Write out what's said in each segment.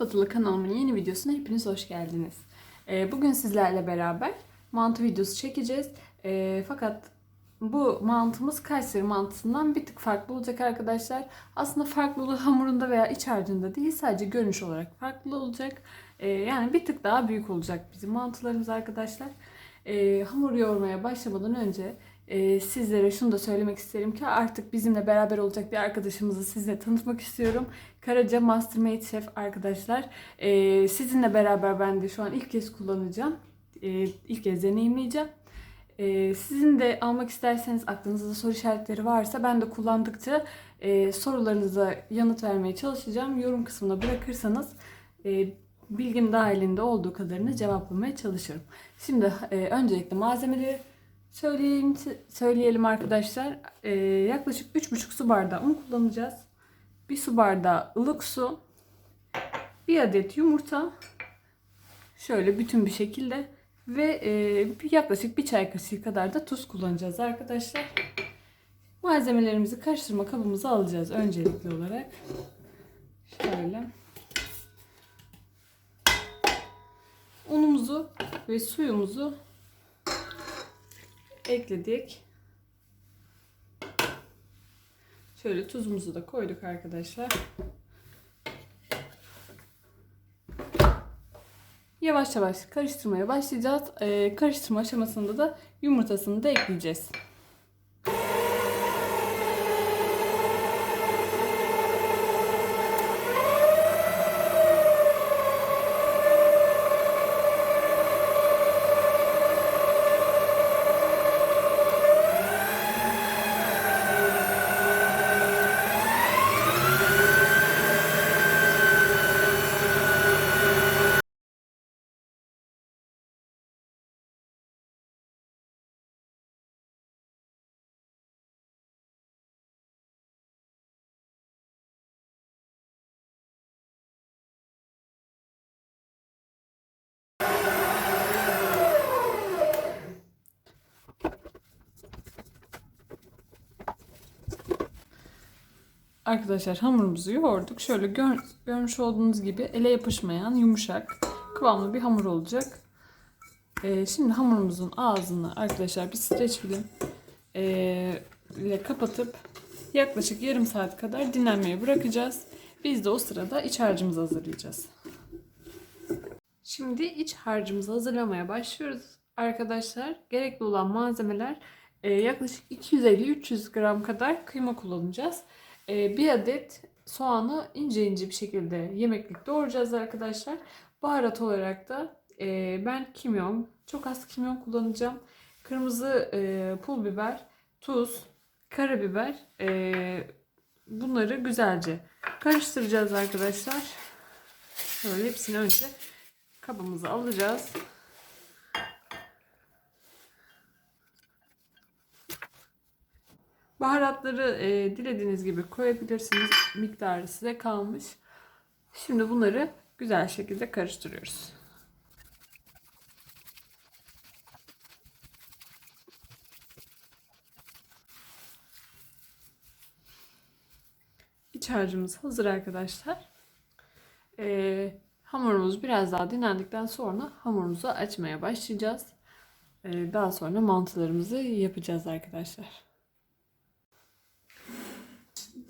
Ispatılı kanalımın yeni videosuna hepiniz hoş geldiniz. Ee, bugün sizlerle beraber mantı videosu çekeceğiz. Ee, fakat bu mantımız Kayseri mantısından bir tık farklı olacak arkadaşlar. Aslında farklılığı hamurunda veya iç harcında değil sadece görünüş olarak farklı olacak. Ee, yani bir tık daha büyük olacak bizim mantılarımız arkadaşlar. Hamur yoğurmaya başlamadan önce e, sizlere şunu da söylemek isterim ki artık bizimle beraber olacak bir arkadaşımızı size tanıtmak istiyorum. Karaca Mastermade Chef arkadaşlar. Ee, sizinle beraber ben de şu an ilk kez kullanacağım. Ee, ilk kez deneyimleyeceğim. Ee, sizin de almak isterseniz aklınızda soru işaretleri varsa ben de kullandıkça e, sorularınıza yanıt vermeye çalışacağım. Yorum kısmına bırakırsanız e, bilgim dahilinde olduğu kadarını cevaplamaya çalışırım. Şimdi e, öncelikle malzemeleri söyleyeyim, söyleyelim arkadaşlar. E, yaklaşık 3,5 su bardağı un kullanacağız. Bir su bardağı ılık su. Bir adet yumurta. Şöyle bütün bir şekilde. Ve e, yaklaşık bir çay kaşığı kadar da tuz kullanacağız arkadaşlar. Malzemelerimizi karıştırma kabımıza alacağız öncelikli olarak. Şöyle. Unumuzu ve suyumuzu ekledik. Şöyle tuzumuzu da koyduk arkadaşlar. Yavaş yavaş karıştırmaya başlayacağız. Ee, karıştırma aşamasında da yumurtasını da ekleyeceğiz. Arkadaşlar hamurumuzu yoğurduk. Şöyle gör, görmüş olduğunuz gibi ele yapışmayan yumuşak kıvamlı bir hamur olacak. Ee, şimdi hamurumuzun ağzını arkadaşlar bir streç film ee, ile kapatıp yaklaşık yarım saat kadar dinlenmeye bırakacağız. Biz de o sırada iç harcımızı hazırlayacağız. Şimdi iç harcımızı hazırlamaya başlıyoruz arkadaşlar. Gerekli olan malzemeler e, yaklaşık 250-300 gram kadar kıyma kullanacağız. E, bir adet soğanı ince ince bir şekilde yemeklik doğrayacağız arkadaşlar. Baharat olarak da e, ben kimyon, çok az kimyon kullanacağım. Kırmızı e, pul biber, tuz, karabiber e, bunları güzelce karıştıracağız arkadaşlar. Şöyle hepsini önce kabımıza alacağız. Baharatları e, dilediğiniz gibi koyabilirsiniz. Miktarı size kalmış. Şimdi bunları güzel şekilde karıştırıyoruz. İç harcımız hazır arkadaşlar. Ee, hamurumuz biraz daha dinlendikten sonra hamurumuzu açmaya başlayacağız. Ee, daha sonra mantılarımızı yapacağız arkadaşlar.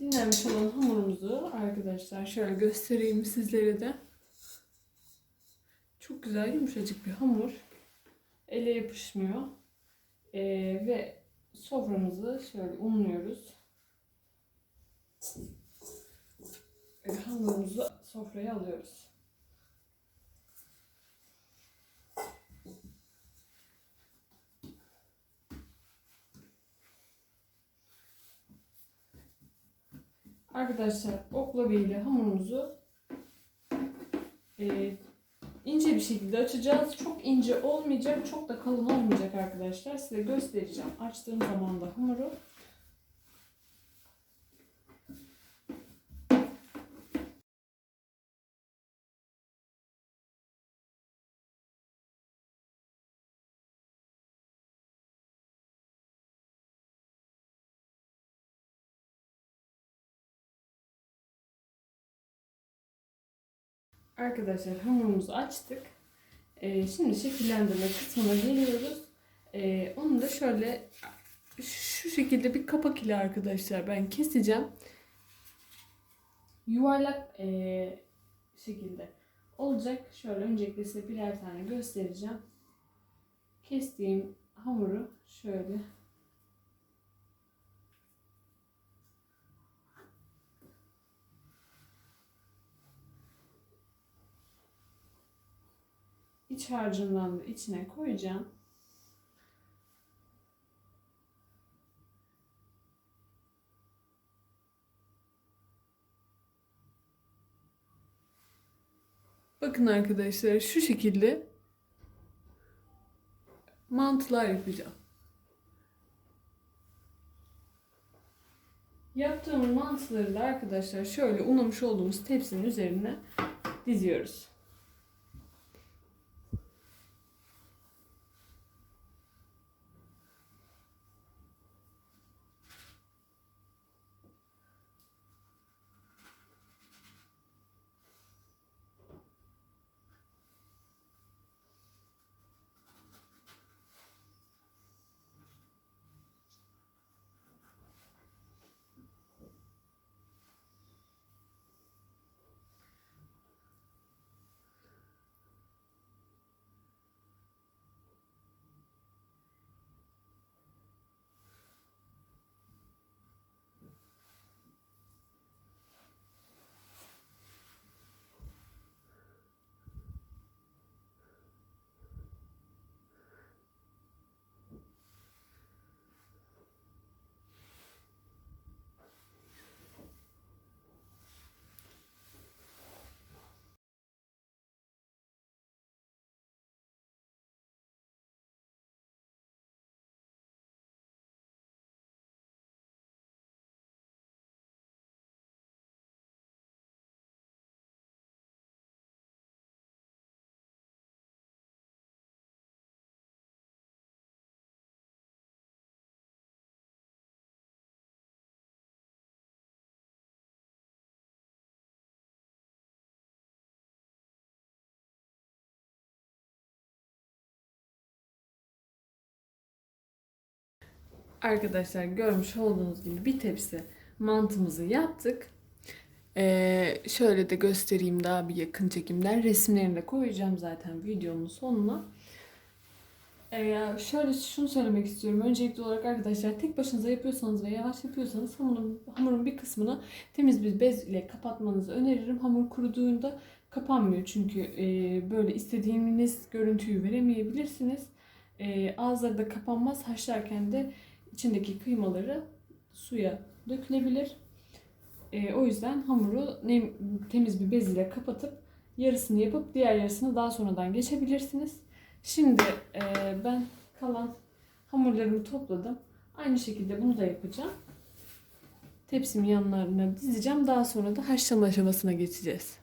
Dinlenmiş olan hamurumuzu arkadaşlar şöyle göstereyim sizlere de. Çok güzel yumuşacık bir hamur. Ele yapışmıyor. Ee, ve soframızı şöyle unluyoruz. Ve hamurumuzu sofraya alıyoruz. Arkadaşlar oklava ile hamurumuzu e, ince bir şekilde açacağız. Çok ince olmayacak, çok da kalın olmayacak arkadaşlar. Size göstereceğim. Açtığım zaman da hamuru. Arkadaşlar hamurumuzu açtık. Ee, şimdi şekillendirme kısmına geliyoruz. Ee, onu da şöyle şu şekilde bir kapak ile arkadaşlar ben keseceğim. Yuvarlak ee, şekilde olacak. Şöyle öncelikle size birer tane göstereceğim. Kestiğim hamuru şöyle iç harcından da içine koyacağım. Bakın arkadaşlar şu şekilde mantılar yapacağım. Yaptığım mantıları da arkadaşlar şöyle unamış olduğumuz tepsinin üzerine diziyoruz. Arkadaşlar görmüş olduğunuz gibi bir tepsi mantımızı yaptık. Ee, şöyle de göstereyim daha bir yakın çekimden. Resimlerini de koyacağım zaten videonun sonuna. Ee, şöyle şunu söylemek istiyorum. Öncelikli olarak arkadaşlar tek başınıza yapıyorsanız ve yavaş yapıyorsanız hamurun, hamurun bir kısmını temiz bir bez ile kapatmanızı öneririm. Hamur kuruduğunda kapanmıyor çünkü e, böyle istediğiniz görüntüyü veremeyebilirsiniz. E, ağızları da kapanmaz. Haşlarken de içindeki kıymaları suya dökülebilir. E, o yüzden hamuru nem, temiz bir bez ile kapatıp yarısını yapıp diğer yarısını daha sonradan geçebilirsiniz. Şimdi e, ben kalan hamurlarımı topladım. Aynı şekilde bunu da yapacağım. Tepsimin yanlarına dizeceğim. Daha sonra da haşlama aşamasına geçeceğiz.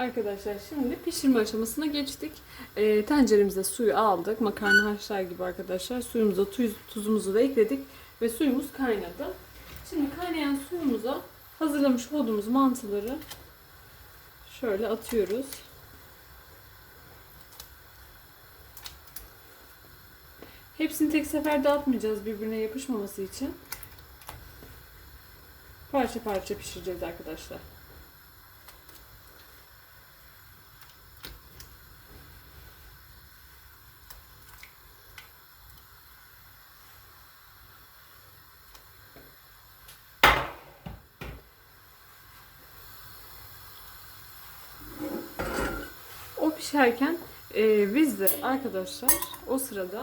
Arkadaşlar şimdi pişirme aşamasına geçtik. E, tenceremize suyu aldık. Makarna haşlar gibi arkadaşlar. Suyumuza tuz, tuzumuzu da ekledik. Ve suyumuz kaynadı. Şimdi kaynayan suyumuza hazırlamış olduğumuz mantıları şöyle atıyoruz. Hepsini tek seferde atmayacağız birbirine yapışmaması için. Parça parça pişireceğiz arkadaşlar. O pişerken e, biz de arkadaşlar o sırada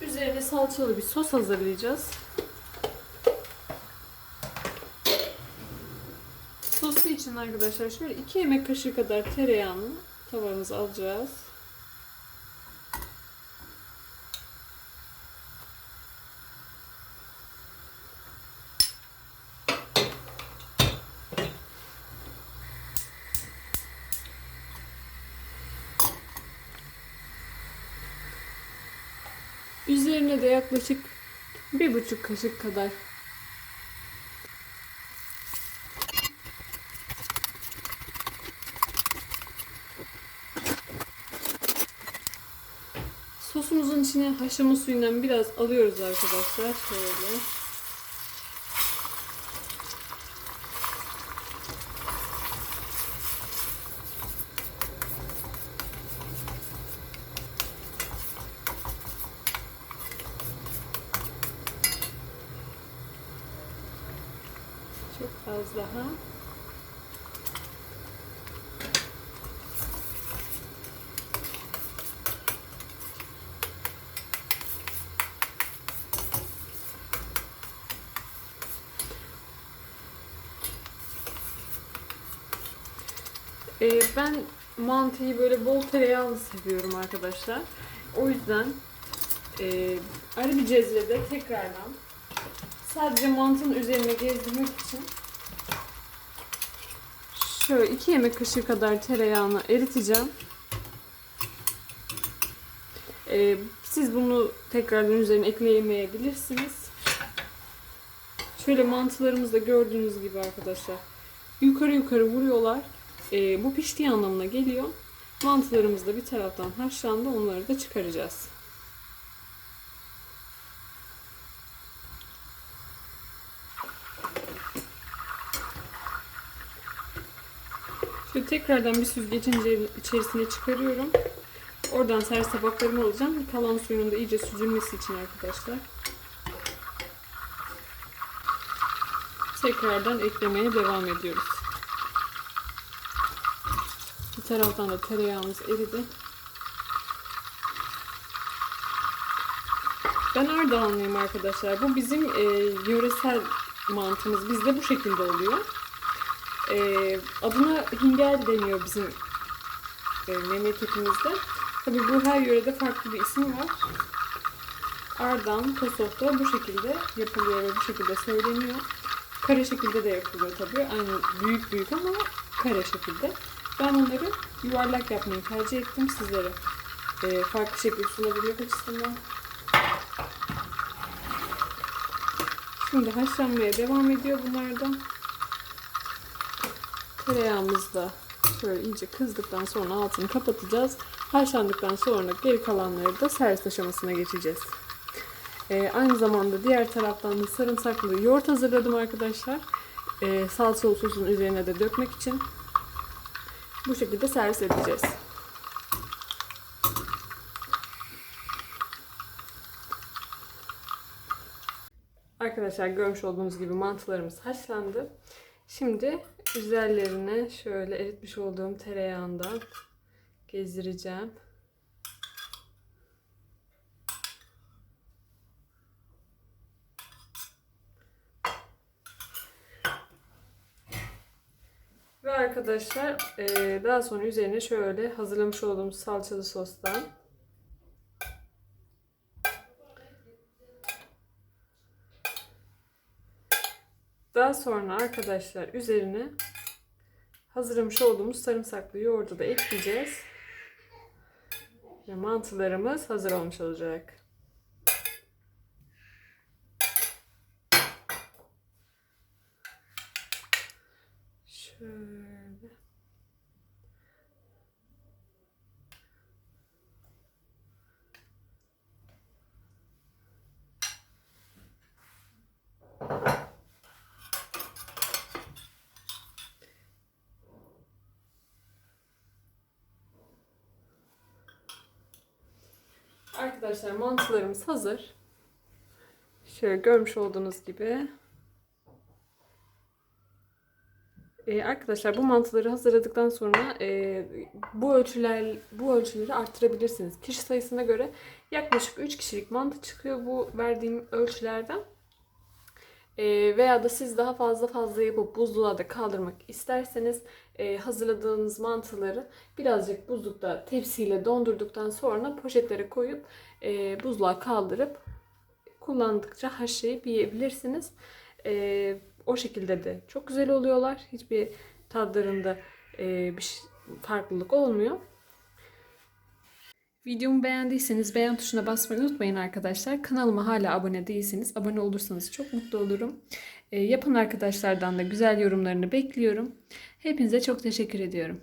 üzerine salçalı bir sos hazırlayacağız. Sosu için arkadaşlar şöyle 2 yemek kaşığı kadar tereyağını tavamıza alacağız. Üzerine de yaklaşık bir buçuk kaşık kadar Sosumuzun içine haşlama suyundan biraz alıyoruz arkadaşlar. Şöyle. Çok az daha. Ee, ben mantıyı böyle bol tereyağlı seviyorum arkadaşlar. O yüzden e, ayrı bir cezvede tekrardan sadece mantının üzerine gezdirmek için şöyle 2 yemek kaşığı kadar tereyağını eriteceğim. Ee, siz bunu tekrardan üzerine ekleyemeyebilirsiniz. Şöyle mantılarımız da gördüğünüz gibi arkadaşlar yukarı yukarı vuruyorlar. Ee, bu piştiği anlamına geliyor. Mantılarımız da bir taraftan haşlandı. Onları da çıkaracağız. Şöyle tekrardan bir süzgecin içerisine çıkarıyorum. Oradan servis tabaklarımı alacağım. Kalan suyunun da iyice süzülmesi için arkadaşlar. Tekrardan eklemeye devam ediyoruz. Bir taraftan da tereyağımız eridi. Ben Ardahanlıyım arkadaşlar. Bu bizim e, yöresel mantımız. Bizde bu şekilde oluyor. E, adına hingel deniyor bizim e, memleketimizde. Tabi bu her yörede farklı bir isim var. Ardahan, Kosov'da bu şekilde yapılıyor ve bu şekilde söyleniyor. Kare şekilde de yapılıyor tabi. Aynı büyük büyük ama kare şekilde. Ben bunları yuvarlak yapmayı tercih ettim sizlere. E, farklı şekilde sunabilmek açısından. Şimdi haşlanmaya devam ediyor bunlardan. Tereyağımız da şöyle iyice kızdıktan sonra altını kapatacağız. Haşlandıktan sonra geri kalanları da servis aşamasına geçeceğiz. Ee, aynı zamanda diğer taraftan da sarımsaklı yoğurt hazırladım arkadaşlar. Ee, salçalı sosun üzerine de dökmek için. Bu şekilde servis edeceğiz. Arkadaşlar görmüş olduğunuz gibi mantılarımız haşlandı. Şimdi üzerlerine şöyle eritmiş olduğum tereyağından gezdireceğim. Ve arkadaşlar daha sonra üzerine şöyle hazırlamış olduğumuz salçalı sostan Daha sonra arkadaşlar üzerine hazırlamış olduğumuz sarımsaklı yoğurdu da ekleyeceğiz. Ve mantılarımız hazır olmuş olacak. Şöyle. Arkadaşlar mantılarımız hazır. Şöyle görmüş olduğunuz gibi. Ee, arkadaşlar bu mantıları hazırladıktan sonra e, bu ölçüler bu ölçüleri arttırabilirsiniz. Kişi sayısına göre yaklaşık 3 kişilik mantı çıkıyor bu verdiğim ölçülerden. E, veya da siz daha fazla fazla yapıp buzluğa da kaldırmak isterseniz e, hazırladığınız mantıları birazcık buzlukta tepsiyle dondurduktan sonra poşetlere koyup e, buzluğa kaldırıp kullandıkça haşlayıp yiyebilirsiniz. E, o şekilde de çok güzel oluyorlar. Hiçbir tadlarında e, bir şey- farklılık olmuyor. Videomu beğendiyseniz beğen tuşuna basmayı unutmayın arkadaşlar. Kanalıma hala abone değilseniz abone olursanız çok mutlu olurum. E, yapan arkadaşlardan da güzel yorumlarını bekliyorum. Hepinize çok teşekkür ediyorum.